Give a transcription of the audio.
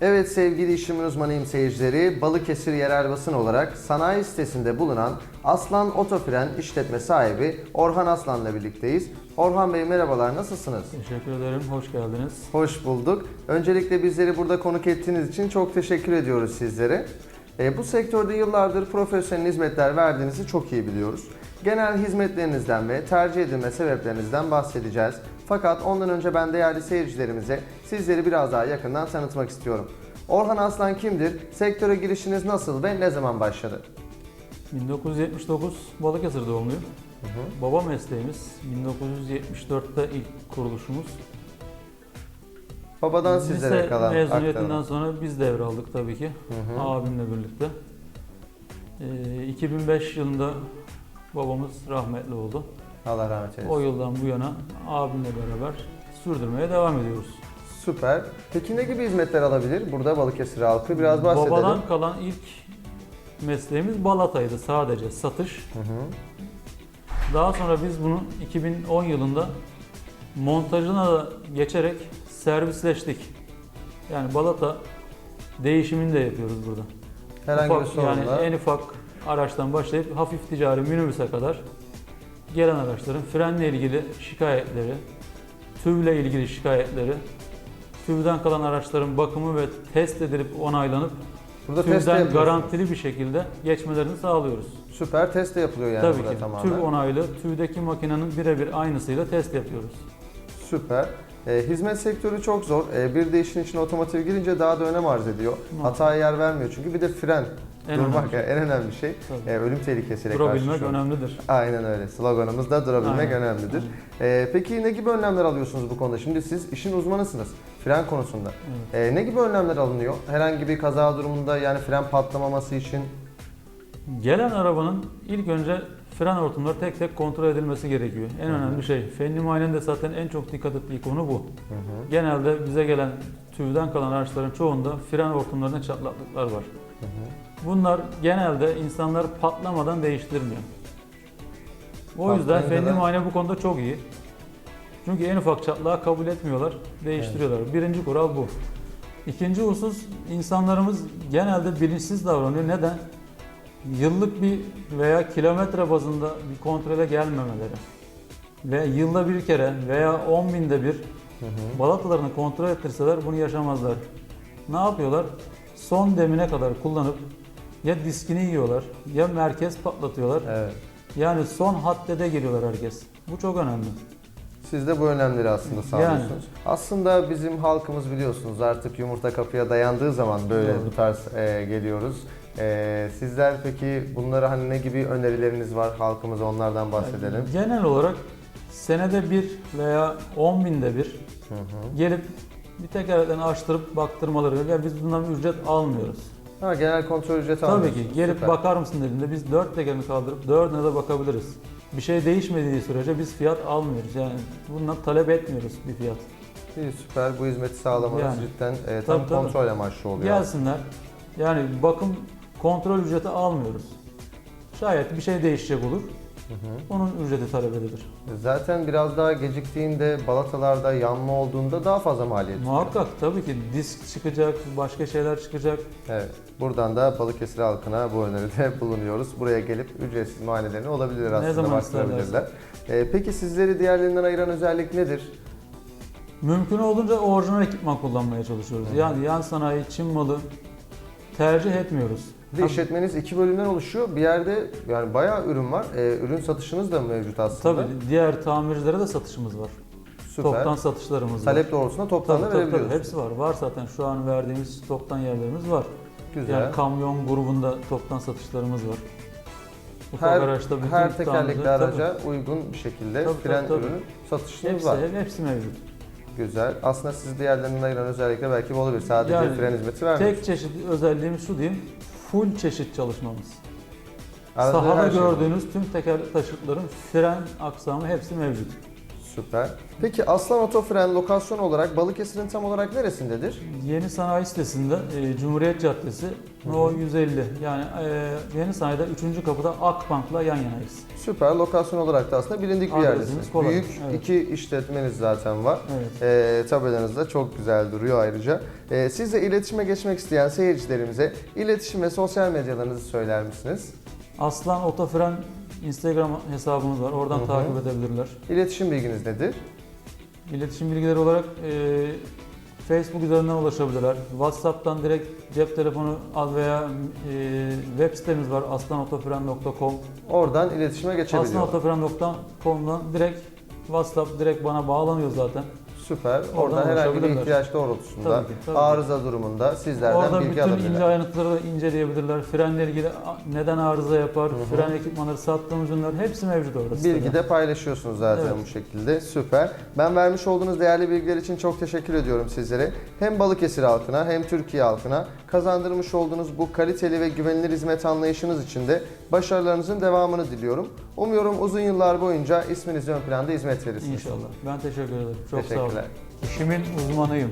Evet sevgili işimin uzmanıyım seyircileri, Balıkesir yerel basın olarak sanayi sitesinde bulunan Aslan Otofren işletme sahibi Orhan Aslan'la birlikteyiz. Orhan Bey merhabalar, nasılsınız? Teşekkür ederim, hoş geldiniz. Hoş bulduk. Öncelikle bizleri burada konuk ettiğiniz için çok teşekkür ediyoruz sizlere. E, bu sektörde yıllardır profesyonel hizmetler verdiğinizi çok iyi biliyoruz. Genel hizmetlerinizden ve tercih edilme sebeplerinizden bahsedeceğiz. Fakat ondan önce ben değerli seyircilerimize sizleri biraz daha yakından tanıtmak istiyorum. Orhan Aslan kimdir? Sektöre girişiniz nasıl ve ne zaman başladı? 1979 Balıkesir doğumluyum. Baba mesleğimiz 1974'te ilk kuruluşumuz. Babadan sizlere Lise kalan mezuniyetinden sonra biz devraldık tabii ki. hı. Abimle birlikte. Ee, 2005 yılında babamız rahmetli oldu. Allah rahmet eylesin. O yıldan bu yana abimle beraber sürdürmeye devam ediyoruz. Süper. Peki ne gibi hizmetler alabilir burada Balıkesir halkı? Biraz bahsedelim. Babadan kalan ilk mesleğimiz balataydı sadece satış. Hı hı. Daha sonra biz bunu 2010 yılında montajına da geçerek servisleştik. Yani balata değişimini de yapıyoruz burada. Herhangi bir Ufak, yani sorunla. en ufak araçtan başlayıp hafif ticari minibüse kadar gelen araçların frenle ilgili şikayetleri, tüvle ilgili şikayetleri, tüvden kalan araçların bakımı ve test edilip onaylanıp Burada tüvden garantili bir şekilde geçmelerini sağlıyoruz. Süper test de yapılıyor yani Tabii burada ki tamamen. tüv onaylı, tüvdeki makinenin birebir aynısıyla test yapıyoruz. Süper. E, hizmet sektörü çok zor. E, bir de işin içine otomotiv girince daha da önem arz ediyor. Hı. Hataya yer vermiyor çünkü bir de fren. En Durmak önemli. yani en önemli şey. Tabii. E, ölüm tehlikesiyle Durabilmek karşılaşıyor. önemlidir. Aynen öyle. Sloganımız da durabilmek Aynen. önemlidir. Aynen. E, peki ne gibi önlemler alıyorsunuz bu konuda? Şimdi siz işin uzmanısınız. Fren konusunda. Evet. E, ne gibi önlemler alınıyor? Herhangi bir kaza durumunda yani fren patlamaması için Gelen arabanın ilk önce fren hortumları tek tek kontrol edilmesi gerekiyor. En Hı hı. önemli şey. Fenli muayenenin de zaten en çok dikkat ettiği konu bu. Genelde bize gelen tüvden kalan araçların çoğunda fren hortumlarında çatlaklıklar var. Bunlar genelde insanlar patlamadan değiştirmiyor. O yüzden Patlayınca fenli da- muayene bu konuda çok iyi. Çünkü en ufak çatlağı kabul etmiyorlar, değiştiriyorlar. Birinci kural bu. İkinci husus insanlarımız genelde bilinçsiz davranıyor. Neden? Yıllık bir veya kilometre bazında bir kontrole gelmemeleri ve yılda bir kere veya 10 binde bir balatalarını kontrol ettirseler bunu yaşamazlar. Ne yapıyorlar? Son demine kadar kullanıp ya diskini yiyorlar ya merkez patlatıyorlar. Evet. Yani son haddede geliyorlar herkes. Bu çok önemli. Siz de bu önlemleri aslında sağlıyorsunuz. Aslında bizim halkımız biliyorsunuz artık yumurta kapıya dayandığı zaman böyle Doğru. bu tarz e, geliyoruz. E, sizler peki bunlara hani ne gibi önerileriniz var halkımıza onlardan bahsedelim. Genel olarak senede bir veya 10 binde bir Hı hı. gelip bir tekerleklerini açtırıp baktırmaları ve biz bundan bir ücret almıyoruz. Ha, genel kontrol ücreti Tabii ki gelip Süper. bakar mısın dediğinde biz dört tekerini kaldırıp dördüne de bakabiliriz. Bir şey değişmediği sürece biz fiyat almıyoruz. Yani bundan talep etmiyoruz bir fiyat. İyi, süper bu hizmeti sağlamanız Yani. cidden e, tam Tabii, tabii. kontrol amaçlı oluyor. Gelsinler. Yani bakım kontrol ücreti almıyoruz. Şayet bir şey değişecek olur. Hı hı. Onun ücreti talep edilir. Zaten biraz daha geciktiğinde balatalarda yanma olduğunda daha fazla maliyet. Muhakkak tabii ki disk çıkacak, başka şeyler çıkacak. Evet. Buradan da Balıkesir halkına bu öneride bulunuyoruz. Buraya gelip ücretsiz muayenelerini olabilir aslında zaman baktırabilirler. E, peki sizleri diğerlerinden ayıran özellik nedir? Mümkün olduğunca orijinal ekipman kullanmaya çalışıyoruz. Hı. Yani yan sanayi, Çin malı tercih etmiyoruz. Bir de işletmeniz iki bölümden oluşuyor. Bir yerde yani bayağı ürün var. E, ürün satışınız da mevcut aslında. Tabii diğer tamircilere de satışımız var. Süper. Toptan satışlarımız var. Talep doğrultusunda toptan da tabii, tabii. verebiliyorsunuz. Hepsi var. Var zaten şu an verdiğimiz toptan yerlerimiz var. Güzel. Yani kamyon grubunda toptan satışlarımız var. Ufak her araçta bütün her tekerlekli tamirleri- araca uygun bir şekilde Tabii, fren tabii, tabii. ürünü satışınız hepsi, var. hepsi mevcut. Güzel. Aslında sizi diğerlerinden ayıran özellikle belki bu olabilir. Sadece Yani fren hizmeti vermiyor. Tek çeşit özelliğimiz şu diyeyim. Full çeşit çalışmamız. Arada Sahada şey gördüğünüz tüm tekerlek taşıtların fren aksamı hepsi mevcut. Süper. Peki Aslan Otofren lokasyon olarak Balıkesir'in tam olarak neresindedir? Yeni Sanayi Sitesi'nde e, Cumhuriyet Caddesi No 150 yani e, Yeni Sanayi'de 3. kapıda Akbank'la yan yanayız. Süper. Lokasyon olarak da aslında bilindik bir Adresimiz yerdesiniz. kolay. Büyük Evet. iki işletmeniz zaten var. Evet. E, tabelanız da çok güzel duruyor ayrıca. E, siz de iletişime geçmek isteyen seyircilerimize iletişim ve sosyal medyalarınızı söyler misiniz? Aslan Otofren Instagram hesabımız var. Oradan Hı hı. takip edebilirler. İletişim bilginiz nedir? İletişim bilgileri olarak e, Facebook üzerinden ulaşabilirler. WhatsApp'tan direkt cep telefonu al veya e, web sitemiz var aslanotofren.com. Oradan iletişime geçebiliyorlar. Aslanotofren.com'dan direkt WhatsApp direkt bana bağlanıyor zaten. Süper. Oradan, Oradan herhangi bir ihtiyaç doğrultusunda Tabii ki, tabii ki. arıza durumunda sizlerden Orada bilgi bütün alabilirler. ince ayrıntıları da inceleyebilirler. Frenle ilgili neden arıza yapar, Hı hı. fren ekipmanları, sattığımız ürünler hepsi mevcut orada. sitede. Bilgi de paylaşıyorsunuz zaten Evet. bu şekilde. Süper. Ben vermiş olduğunuz değerli bilgiler için çok teşekkür ediyorum sizlere. Hem Balıkesir halkına hem Türkiye halkına kazandırmış olduğunuz bu kaliteli ve güvenilir hizmet anlayışınız için de başarılarınızın devamını diliyorum. Umuyorum uzun yıllar boyunca isminiz ön planda hizmet verirsiniz. İnşallah. Ben teşekkür ederim. Çok sağ olun. İşimin uzmanıyım.